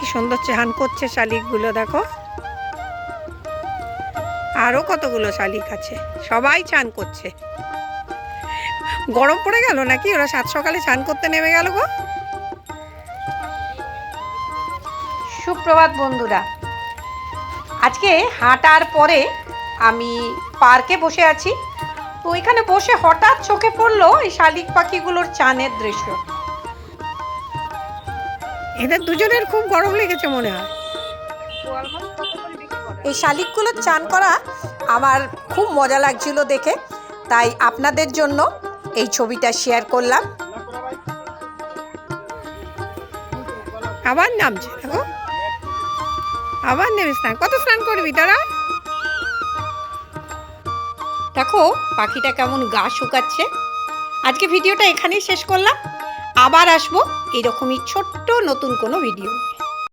কি সুন্দর চান করছে শালিকগুলো, দেখো। আরও কতগুলো শালিক আছে, সবাই চান করছে। গরম পড়ে গেল নাকি? ওরা সাত সকালে চান করতে নেমে গেল গো। সুপ্রভাত বন্ধুরা, আজকে হাঁটার পরে আমি পার্কে বসে আছি। তো এখানে বসে হঠাৎ চোখে পড়ল এই শালিক পাখিগুলোর চানের দৃশ্য। এদের দুজনের খুব গরম লেগেছে মনে হয়। এই শালিকগুলোর চান করা আমার খুব মজা লাগছিল দেখে। তাই আপনাদের জন্য এই ছবিটা শেয়ার করলাম। আবার নামছে দেখো। আবার নেমে স্নান কত স্নান করবি তারা? দেখো পাখিটা কেমন গা শুকাচ্ছে। আজকে ভিডিওটা এখানেই শেষ করলাম আবার আসব এরকমই ছোট্ট নতুন কোনো ভিডিও।